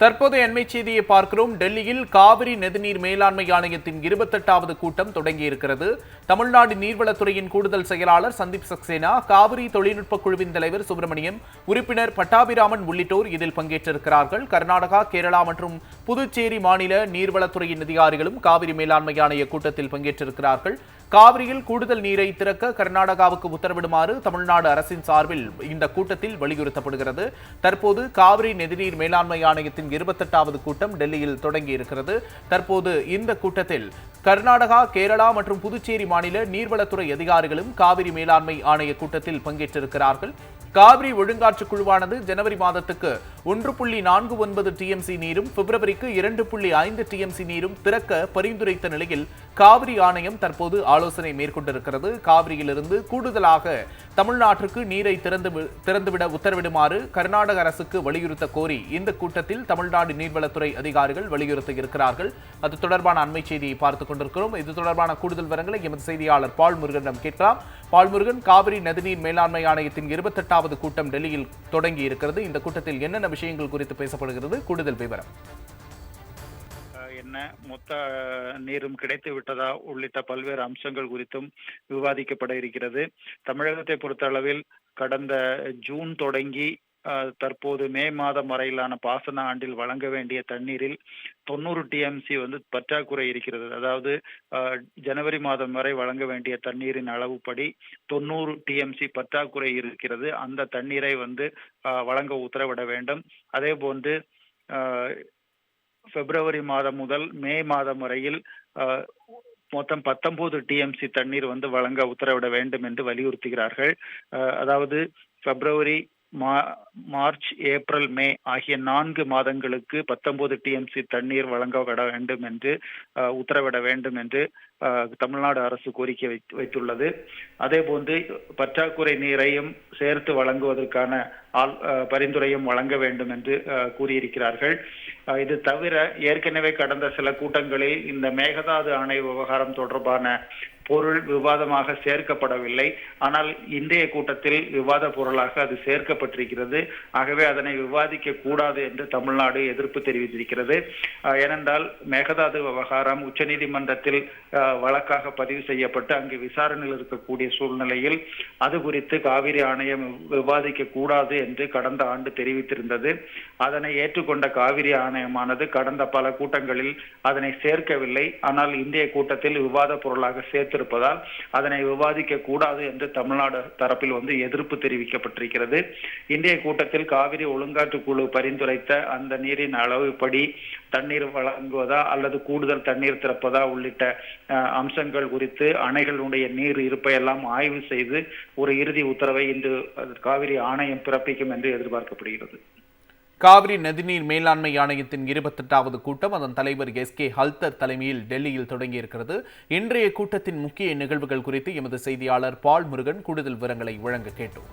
தற்போதைய எண்மை செய்தியை பார்க்கிறோம். டெல்லியில் காவிரி நதிநீர் மேலாண்மை ஆணையத்தின் இருபத்தெட்டாவது கூட்டம் தொடங்கியிருக்கிறது தமிழ்நாடு நீர்வளத்துறையின் கூடுதல் செயலாளர் சந்தீப் சக்சேனா காவிரி தொழில்நுட்ப குழுவின் தலைவர் சுப்பிரமணியம் உறுப்பினர் பட்டாபிராமன் உள்ளிட்டோர் இதில் பங்கேற்றிருக்கிறார்கள். கர்நாடகா கேரளா மற்றும் புதுச்சேரி மாநில நீர்வளத்துறையின் அதிகாரிகளும் காவிரி மேலாண்மை ஆணைய கூட்டத்தில் பங்கேற்றிருக்கிறார்கள். காவிரியில் கூடுதல் நீரை திறக்க கர்நாடகாவுக்கு உத்தரவிடுமாறு தமிழ்நாடு அரசின் சார்பில் இந்த கூட்டத்தில் வலியுறுத்தப்படுகிறது. தற்போது காவிரி நதிநீர் மேலாண்மை ஆணையத்தின் இருபத்தெட்டாவது கூட்டம் டெல்லியில் தொடங்கி இருக்கிறது தற்போது இந்த கூட்டத்தில் கர்நாடகா கேரளா மற்றும் புதுச்சேரி மாநில நீர்வளத்துறை அதிகாரிகளும் காவிரி மேலாண்மை ஆணைய கூட்டத்தில் பங்கேற்றிருக்கிறார்கள். காவிரி ஒழுங்காற்று குழுவானது ஜனவரி மாதத்துக்கு ஒன்று புள்ளி நான்கு ஒன்பது டிஎம்சி நீரும் பிப்ரவரிக்கு இரண்டு புள்ளி ஐந்து டிஎம்சி நீரும் திறக்க பரிந்துரைத்த நிலையில் காவிரி ஆணையம் தற்போது ஆலோசனை மேற்கொண்டிருக்கிறது. காவிரியிலிருந்து கூடுதலாக தமிழ்நாட்டிற்கு நீரை திறந்து திறந்துவிட உத்தரவிடுமாறு கர்நாடக அரசுக்கு வலியுறுத்த கோரி இந்த கூட்டத்தில் தமிழ்நாடு நீர்வளத்துறை அதிகாரிகள் வலியுறுத்த இருக்கிறார்கள். அது தொடர்பான அண்மை செய்தியை பார்த்துக் கொண்டிருக்கிறோம். இது தொடர்பான கூடுதல் விவரங்களை எமது செய்தியாளர் பால் முருகனிடம் கேட்கலாம். பால் முருகன் காவிரி நதிநீர் மேலாண்மை ஆணையத்தின் இருபத்தெட்டாம் இருபத்தெட்டாவது கூட்டம் டெல்லியில் தொடங்கி இருக்கிறது. இந்த கூட்டத்தில் என்னென்ன விஷயங்கள் குறித்து பேசப்படுகிறது? கூடுதல் விவரம். என்ன? மொத்த நீரும் கிடைத்து விட்டதா? உள்ளிட்ட பல்வேறு அம்சங்கள் குறித்தும் விவாதிக்கப்பட இருக்கிறது. தமிழகத்தை பொறுத்த அளவில் கடந்த ஜூன் தொடங்கி தற்போது மே மாதம் வரையிலான பாசன ஆண்டில் வழங்க வேண்டிய தண்ணீரில் தொண்ணூறு டிஎம்சி வந்து பற்றாக்குறை இருக்கிறது. அதாவது ஜனவரி மாதம் வரை வழங்க வேண்டிய தண்ணீரின் அளவுப்படி தொண்ணூறு டிஎம்சி பற்றாக்குறை இருக்கிறது. அந்த தண்ணீரை வந்து வழங்க உத்தரவிட வேண்டும். அதே போன்று பிப்ரவரி மாதம் முதல் மே மாதம் வரையில் மொத்தம் பத்தொன்பது டிஎம்சி தண்ணீர் வந்து வழங்க உத்தரவிட வேண்டும் என்று வலியுறுத்துகிறார்கள். அஹ், அதாவது பிப்ரவரி மார்ச் ஏப்ரல் மே ஆகிய நான்கு மாதங்களுக்கு பத்தொன்பது டிஎம்சி தண்ணீர் வழங்கப்பட வேண்டும் என்று அஹ், உத்தரவிட வேண்டும் என்று அஹ், தமிழ்நாடு அரசு கோரிக்கை வைத்துள்ளது. அதே போன்று பற்றாக்குறை நீரையும் சேர்த்து வழங்குவதற்கான ஆல் அஹ், பரிந்துரையும் வழங்க வேண்டும் என்று அஹ், கூறியிருக்கிறார்கள். அஹ், இது தவிர ஏற்கனவே கடந்த சில கூட்டங்களில் இந்த மேகதாது அணை விவகாரம் தொடர்பான பொருள் விவாதமாக சேர்க்கப்படவில்லை. ஆனால் இன்றைய கூட்டத்தில் விவாத பொருளாக அது சேர்க்கப்பட்டிருக்கிறது. ஆகவே அதனை விவாதிக்க கூடாது என்று தமிழ்நாடு எதிர்ப்பு தெரிவித்திருக்கிறது. ஏனென்றால் மேகதாது விவகாரம் உச்சநீதிமன்றத்தில் வழக்காக பதிவு செய்யப்பட்டு அங்கு விசாரணையில் இருக்கக்கூடிய சூழ்நிலையில் அது குறித்து காவிரி ஆணையம் விவாதிக்க கூடாது என்று கடந்த ஆண்டு தெரிவித்திருந்தது. அதனை ஏற்றுக்கொண்ட காவிரி ஆணையமானது கடந்த பல கூட்டங்களில் அதனை சேர்க்கவில்லை. ஆனால் இந்திய கூட்டத்தில் விவாத பொருளாக சேர்த்து வைத்திருப்பதால் அதனை விவாதிக்க கூடாது என்று தமிழ்நாடு தரப்பில் வந்து எதிர்ப்பு தெரிவிக்கப்பட்டிருக்கிறது. இந்திய கூட்டத்தில் காவிரி ஒழுங்காற்று குழு பரிந்துரைத்த அந்த நீரின் அளவுப்படி தண்ணீர் வழங்குவதா அல்லது கூடுதல் தண்ணீர் திறப்பதா உள்ளிட்ட அம்சங்கள் குறித்து அணைகளுடைய நீர் இருப்பை எல்லாம் ஆய்வு செய்து ஒரு இறுதி உத்தரவை இன்று காவிரி ஆணையம் பிறப்பிக்கும் என்று எதிர்பார்க்கப்படுகிறது. காவிரி நதிநீர் மேலாண்மை ஆணையத்தின் இருபத்தெட்டாவது கூட்டம் அதன் தலைவர் எஸ் கே ஹல்தர் தலைமையில் டெல்லியில் தொடங்கியிருக்கிறது. இன்றைய கூட்டத்தின் முக்கிய நிகழ்வுகள் குறித்து எமது செய்தியாளர் பால் முருகன் கூடுதல் விவரங்களை வழங்க கேட்டோம்.